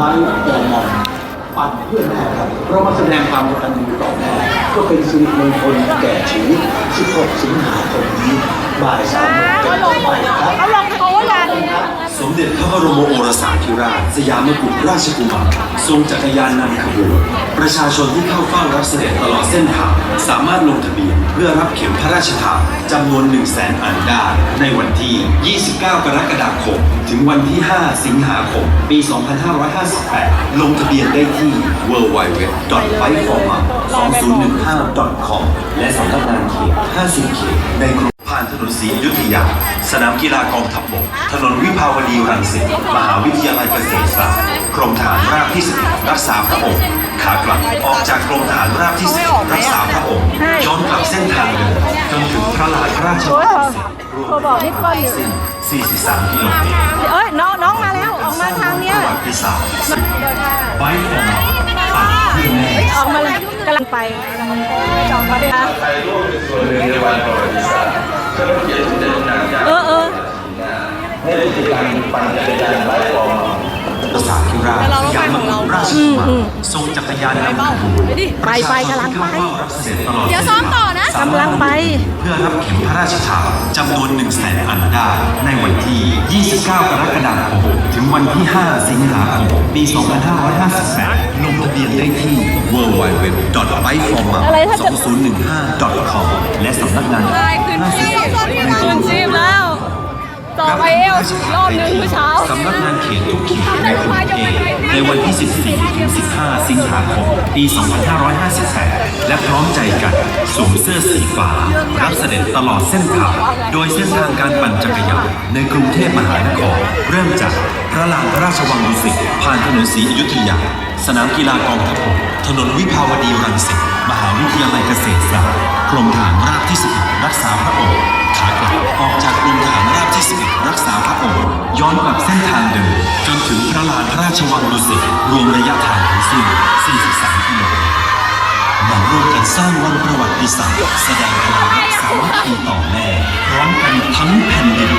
ไว้แต่หมอนปั่นเพื่อแม่ครับเรามาแสดงความกตัญญูต่อแม่ก็เป็นสิริมงคลแก่ชีวิต 16 สิงหาคมนี้บ่ายสามโมงเป็นต้นไปครับ สมเด็จพระบรมโอรสาธิราช สยามกุฎราชกุมารทรงจักรยานนำขบวนประชาชนที่เข้าเฝ้ารับเสด็จตลอดเส้นทางสามารถลงทะเบียนเพื่อรับเข็มพระราชทานจำนวน 1 0 0 0 0แสนอันได้ในวันที่ 29 กรกฎาคม ถึงวันที่ 5 สิงหาคม ปี 2558 ลงทะเบียนได้ที่ www.bikeforma2015.com และสำนักงานเขต 50 เขตในกรุงานถนนศรีอยุธยา สนามกีฬากองทัพบก ถนนวิภาวดีรังสิต มหาวิทยาลัยเกษตรศาสตร์กรมฐานราบที่สิบรักษาพระองค์ขากลับออกจากกรมฐานราบที่สิบรักษาพระองค์ย้อนกลับเส้นทางเดิมจนถึงพระลานพระราชวังดุสิตรวมโทรบอกนิดก่อนอยู่สิ้น43 กิโลเมตรเอ้ยน้องน้องมาแล้ว ออกมาทางเนี้ยประวัติศาสตร์ไว้ของเราปั่นเพื่อแม่ออกมาเลยกำลังไปจองมาด้วยนะ เออเออภาษาธิราชสยามกุฎราชกุมารทรงจักรยานนำขบวนไปไปกำลังไปเดี๋ยวซ้อมต่อนะกำลังไป เพื่อรับเข็มพระราชทานจำนวน1 0 0 0 0แสนอันได้ในวันที่ 29 กรกฎาคมถึงวันที่ 5 สิงหาคมปี 2558 ลงทะเบียนได้ที่ www.bikeforma2015.com และสำนักงานได้คืนชีพคืนชี พแล้วต่อไปเอลรอบหนึงเมื่อเช้าสำนักงานเขตทุกเขตในกรุงเทพในวันที่ 14ถึง15 สิงหาคม ปี 2558 และพร้อมใจกันสวมเสื้อสีฟ้า รับเสด็จตลอดเส้นทาง โดยเส้นทางการปั่นจักรยานในกรุงเทพมหานครเริ่มจากพระลานพระราชวังดุสิตผ่านถนนศรีอยุธยา สนามกีฬากองทัพบกถนนวิภาวดีรังสิตมหาวิทยาลัยเกษตรศาสตร์กรมฐานราบที่11รักษาพระองค์ ขากลับออกจากกรมฐานราบที่ 11 รักษาพระองค์ย้อนกลับเส้นทางเดิมจนถึงพระลานพระราชวังดุสิตรวมระยะทางทั้งสิ้น 43 กิโลเมตรมาร่วมกันสร้างวันประวัติศาสตร์แสดงพลังรักสามัคคีต่อแม่ พร้อมกันทั้งแผ่นดิน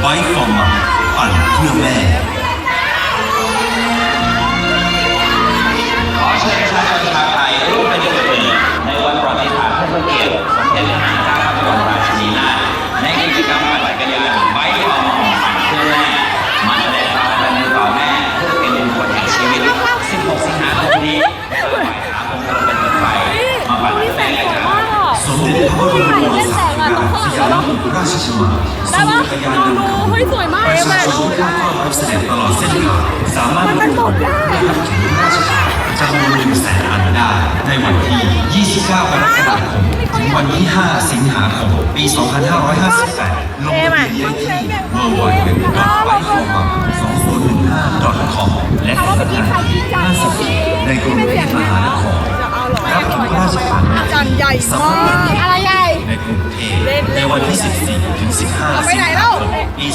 ไว้ฟอร์มาปั่นเพื่อแม่ ในวันที่ 29 กรกฎาคมถึงวันที่ 5 สิงหาคม ปี 2558 ลงทะเบียนได้ที่ www.bikeforma2015.com และสำนักงานเขต50เขตในกรุงเทพมหานครรับเข็มพระราชทานจันใหญ่มากอะไรใหญ่ ในกรุงเทพในวันที่ 14 ถึง 15 สิงหาคมปี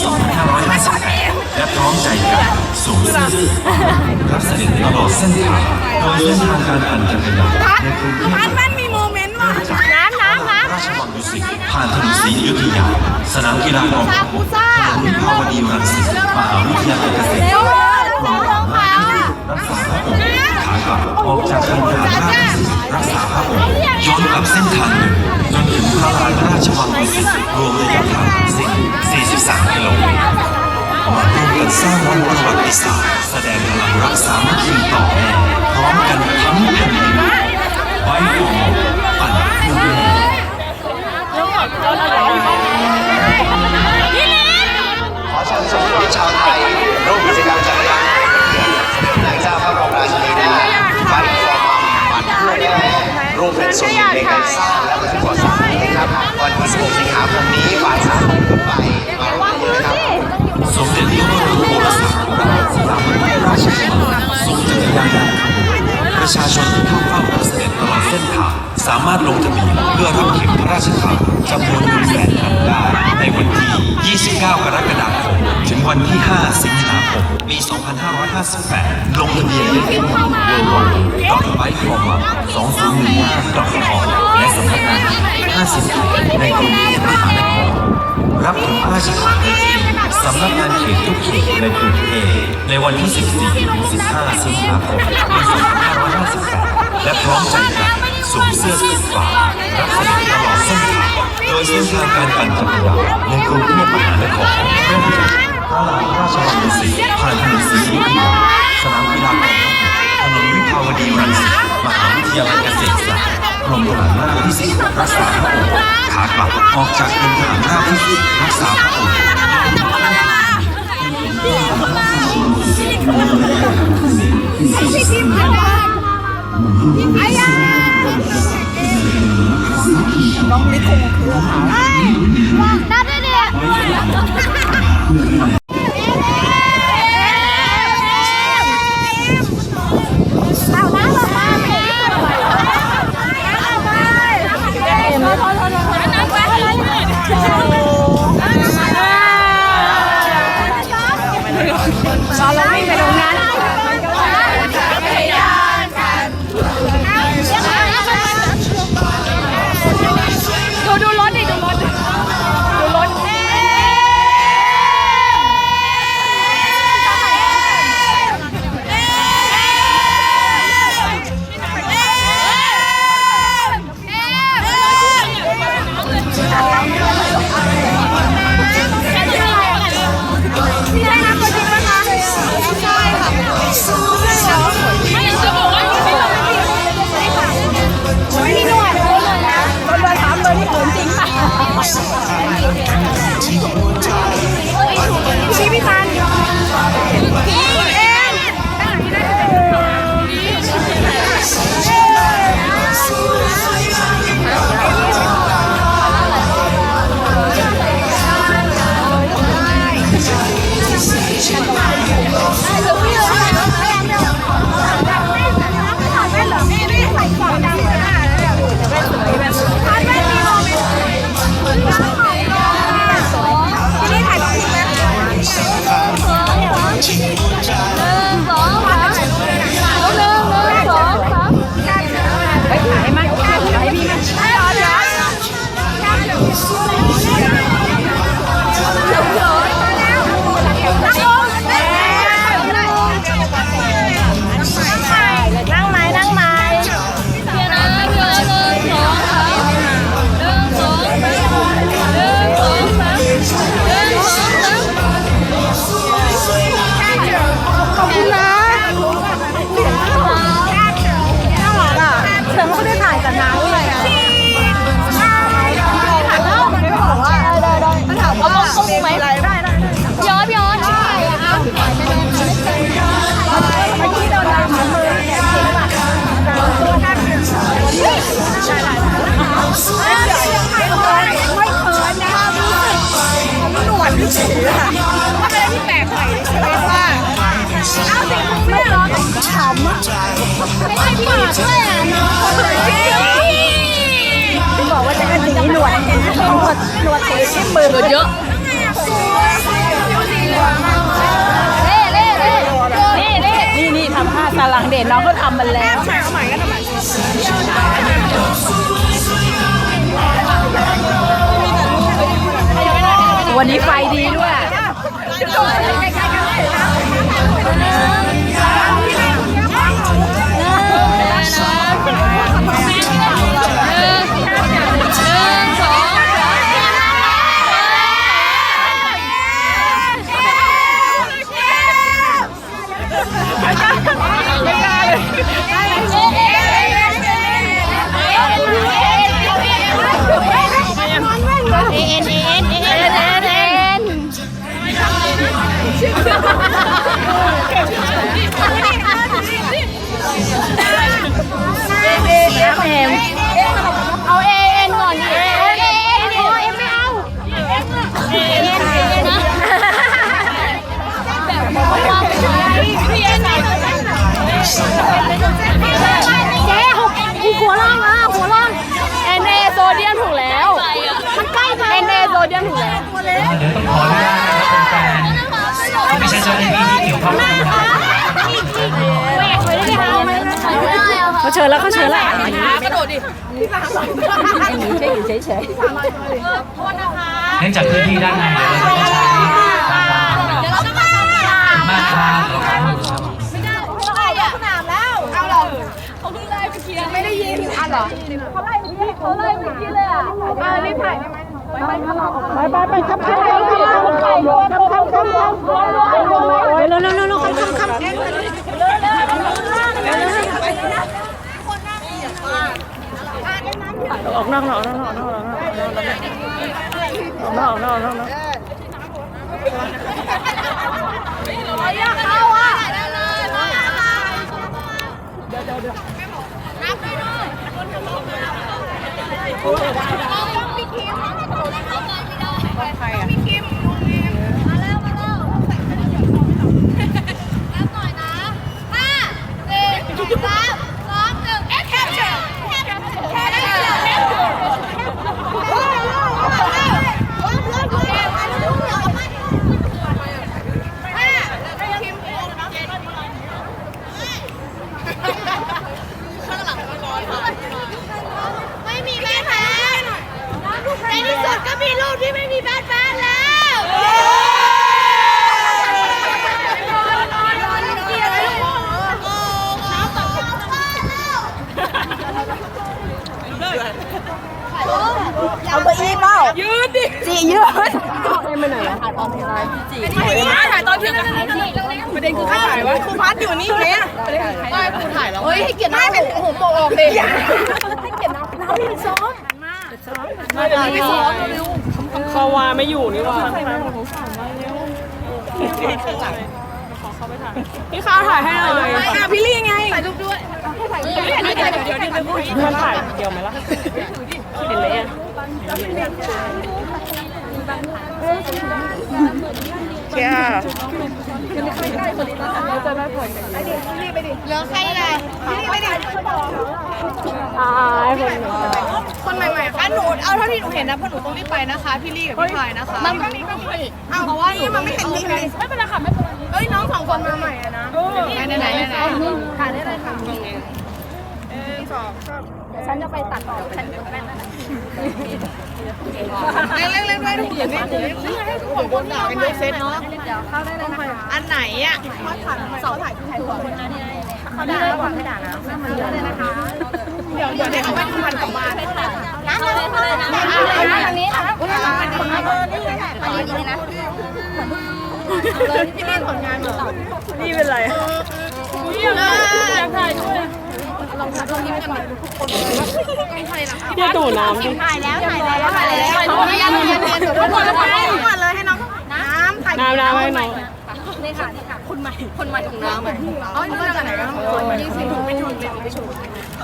2558 และพร้อมใจกันสวมเสื้อรับเสด็จตลอดเส้นทางโดยเส้นทางการปั่นจักรยานในกรุงเทพมันมีโมเมนต์ว่ะน้ำน้ำน้ำราชวังดุสิตผ่านถนนศรีอยุธยา สนามกีฬากองพบกถนนวิภาวดีรังสิตมหาวิทยาลัยเกษตรำเร็วศาสตร์เร็วเร็วเร็วค่ะรักษาพระองค์ขากลับออกจากกรมฐาราบที่สิบ รักษาพระองค์ย้อนกลับเส้นทางหนึ่งจนถึงพระลานพระราชวังดุสิตรวมระยะทางสิ43กิโลเมตรมาร่วมกันสร้างวันประวัติศาสตร์แสดงพลังรักษามัคคีต่อแม่พร้อมกันทั้งแผ่นดินไว้ฟอร์ เพื่อรับเข็มพระราชทานจำนวน1แสนอันได้ในวันที่ 29 กรกฎาคม ถึงวันที่ 5 สิงหาคม ปี 2558 ลงทะเบียนได้ที่ www.bikeforma2015.com และสำนักงาน50เขตในกรุงเทพมหานครรับเข็มพระราชทานได้ที่สำนักงานเขตทุกเขตในกรุงเทพในวันที่ 14 ถึง 15 สิงหาคม ปี 2558 และพร้อมใจกันสวมเสื้อสีฟ้ารับเสด็จตลอดเส้นทางโดยเส้นทางการปั่นจักรยานในกรุงเทพมหานครเริ่มจากพระรามราชวังดุสิตผ่านถนนศรีอยุธยาสนามกีฬากองทัพถนนวิภาวดีรังสิตมหาวิทยาลัยเกษตรศาสตร์กรมทหารราบที่สิบรักษาพระองค์ขากลับออกจากกรมทหารราบที่สิบรักษาพระองค์ ดู หนวดสีที่มือเยอะเล่เล่เล่นี่นี่ทำท่าตาหลังเด่นน้องก็ทำมันแล้วใช่เอาใหม่ก็ทำใหม่วันนี้ไฟดีด้วย เอ็มเอาเอ็นก่อนดิเอ็นเอ็นโอเอ็มไม่เอาเอ็นเอ็นเอ็นนะแบบว่าพี่เอ็นเจ๊หกหัวล่างอะหัวล่างเอ็นเอโซเดียมถูกแล้วมันใกล้ไปเอ็นเอโซเดียมถูกแล้วเดี๋ยวต้องขออนุญาตนะครับแฟนไม่ใช่เจ้าหน้าที่ที่เกี่ยวข้อง กับการเขาเชิญแล้วเขาเชิญแล้วกระโดดดิเนื่องจากพื้นที่ด้านในเดี๋ยวเราจะต้องใช้การบ้านเราครับเขาไล่อะสนามแล้ว เอาหรอเขาเพิ่งไล่เมื่อกี้ไม่ได้ยินอะหรอเขาไล่เมื่อกี้เขาไล่เมื่อกี้เลยอะเออรีบถ่ายได้ไหมไปไปไปไปครับครับครับครับครับครับครับเร็วเร็วเร็วเร็วคำคำคำ อกนอกนอกนอกยเข้าอะด้เดี๋ยวเดี๋ยวเดี๋ยวนับไปเลยต้องมีคิมต้องใครอะมีคิมนุ่งเองมาแล้วมาแล้วรับหน่อยนะห้าสี่สาม เอาไปอีเปล่ายืนดิจียืนไม่ไหน่อยถ่ายตอนที่ไรจีถ่ายตอนที่ไรประเด็นคือใครถ่ายวะครูพัดอยู่นี่เนี่ยไม่ครูถ่ายแล้วเฮ้ยให้เกียรติน้าเป็นหูโมออกเลยให้เกียรติน้าน้าพี่ซ้อมซ้อมพี่ซ้อมเร็วเขาวาไม่อยู่นี่ว่าพี่ข้าวถ่ายให้หน่อยอะพี่ลี่ไงถ่ายรูปด้วยถ่ายรูปด้วยไม่ถ่ายเดี๋ยวเดี๋ยวเดี๋ยวเพื่อนถ่ายเดียวไหมล่ะเห็นเลยอะ แกเหลือใครเลยพี่ลี่ไปดิอายคนคนใหม่ๆคะหนูเอาเท่าที่หนูเห็นนะเพราะหนูต้องรีบไปนะคะ พี่ลี่กับพี่พายนะคะมันก็มีก็มีอ้าวเพราะว่าหนูมันไม่เห็นมีเลยไม่เป็นไรค่ะไม่เป็นไรเอ้ยน้องสองคนมาใหม่อะนะไหนไหนไหนไหนถ่ายได้เลยค่ะ ฉันจะไปตัดต่อฉันเล่นเล่นเล่นด้วยเดี๋ยวนี้ให้ทุกคนคนด่าเป็นยกเซตเนาะเดี๋ยวเข้าได้เลยนะคะอันไหนอะสองถ่ายที่ถ่ายก่อนะเขาด่าระหว่างไม่ด่านะมันเยอะเลยนะคะ เดี๋ยวเดี๋ยวให้เขาไปพันกลับมาน้ำเลยเลยน้ำทางนี้นะอุ้ยน้ำเป็นคนนี้อันนี้นะที่นี่ผลงานเหรอนี่เป็นไรอยากถ่ายด้วย ลองถ่ายตรงนี้กันหน่อยพี่ดูน้ำดิถ่ายแล้วถ่ายแล้วถ่ายแล้วถ่ายแล้วถ่ายแล้วทุกคนเลยทุกคนเลยให้น้องน้ำถ่ายน้ำน้ำให้น้องนี่ค่ะนี่ค่ะคนใหม่คนใหม่ของน้ำอ๋อนี่มาจากไหนกันคนยี่สิบไปชนไปชน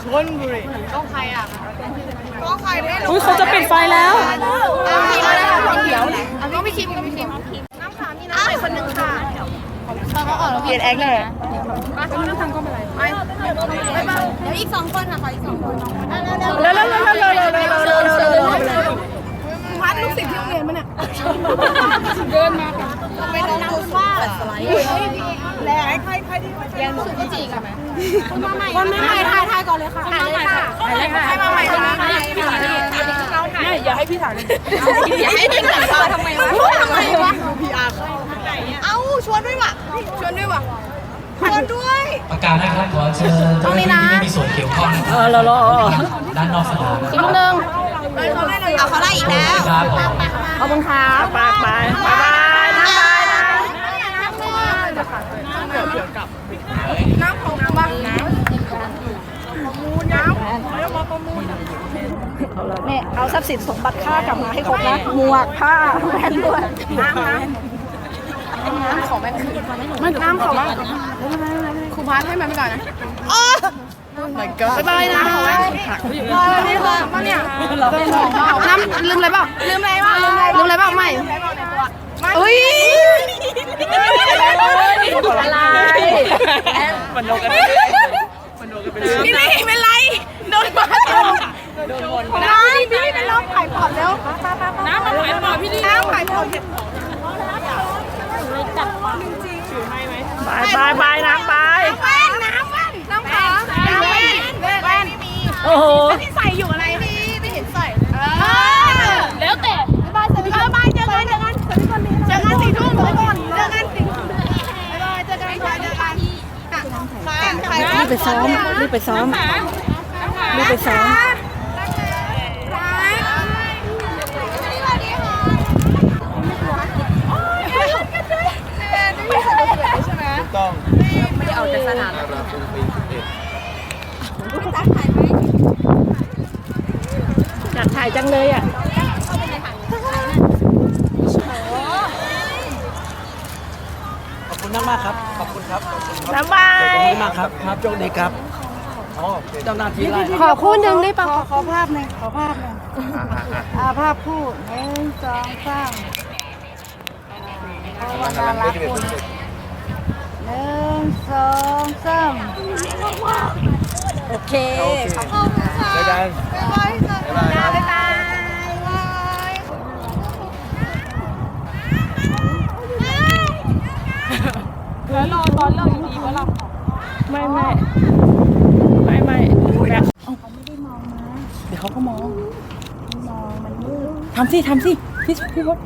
ชนบุรีก้องใครอะก้องใครได้อุ้ยเขาจะปิดไฟแล้วเอาพี่มาแล้วคนเขียวเอาพี่คิมก็พี่คิมน้ำขามีน้ำใหม่คนหนึ่งค่ะเขาออกแล้วเปลี่ยนแอคหน่อย ก็ไม่ทำก็ไม่เป็นไรไปไปเดี๋ยวอีกสองคนค่ะขออีกสองคนแล้วแล้วแล้วแล้วแล้วแล้วแล้วแล้วแลูกศิษย์ที่โรงเรียนมันเนี่ยเดินมาค่ะไปนางฟ้าแล้วใครใครที่ว่าจะสุกจีกันไหมคนมาใหม่คนมาใหม่ถ่ายถ่ายก่อนเลยค่ะถ่ายเลยค่ะถ่ายเลยค่ะมาใหม่ค่ะถ่ายพี่ถ่ายเนี่ยอย่าให้พี่ถ่ายอย่าให้พี่ถ่ายทำไมวะทำไมวะพีอาร์เข้าเอ้าชวนด้วยว่ะชวนด้วยว่ะ ชวนด้วยประกาศนะครับขอเชิญเจ้าหน้าที่ที่ไม่มีส่วนเกี่ยวข้องนะคเอรับอรอรอด้านนอกสนามนะคอีรักบนึงเขาไล่เลยเอาเขาไล่อีกแล้วครับผมขอบคุณครับบายบายบายบายนะบายนะน้ำของน้ำบ้างน้ำประมูลน้ำเรียกว่าประมูลเนี่ยเอาทรัพย์สินสมบัติค่ากลับมาให้ครบนะ หมวกผ้าแหวนด้วยน้ำน้ำ น้ำของแม่คืนไม่น้ำของแม่ครูพัดให้มันไปก่อนนะอ๋อ my god บ๊ายบายนะของแม่บายนี่ค่ะมาเนี่ยน้ำลืมอะไรเปล่าลืมอะไรเปล่าลืมอะไรเปล่าไม่เฮ้ยอะไรมันโดนกันพี่ลี่เป็นไรโดนมาโดนบนน้ำพี่ลี่เป็นรอบไข่ปอดแล้วน้ำมาไข่ปอดพี่ลี่น้ำไข่ปอด ไม่จับปากถือให้ไหมไปไปไปน้ำไป แป้งน้ำแป้งน้ำขาวแป้งแป้งแป้งไม่มีโอ้โห ที่ใส่อยู่อะไรไม่มีไม่เห็นใส่เออแล้วแต่บายสวัสบายเจอกันเจอกันนนี้เจอกันสี่ทุ่มไปก่อนเจอกันสี่ทุ่มบายเจอกันบาเจอกันรีบไปซ้อมรีบไปซ้อมรีบไปซ้อม อยากถ่ายจังเลยอะขอบคุณมากมากๆครับ ขอบคุณครับ ขอบคุณครับบ๊ายบายขอบคุณมากครับครับโชคดีครับอ๋อเจ้าหน้าที่ไล่ขอคู่หนึ่งได้ปะขอขอภาพหนึ่งขอภาพหนึ่งอ่าภาพคู่หนึ่งสองสามเอาวันน่ารักคุณ หนึ่งสองสามโอเคขอบคุณค่ะเจอกัน บ๊ายบายค่ะบ๊ายบายบ๊ายบายแล้วรอตอนเลิกดีก็รอไม่ไม่ไม่ไม่แบบเดี๋ยวเขาก็มองมองมันมืดทำสิทำสิพี่พี่พศ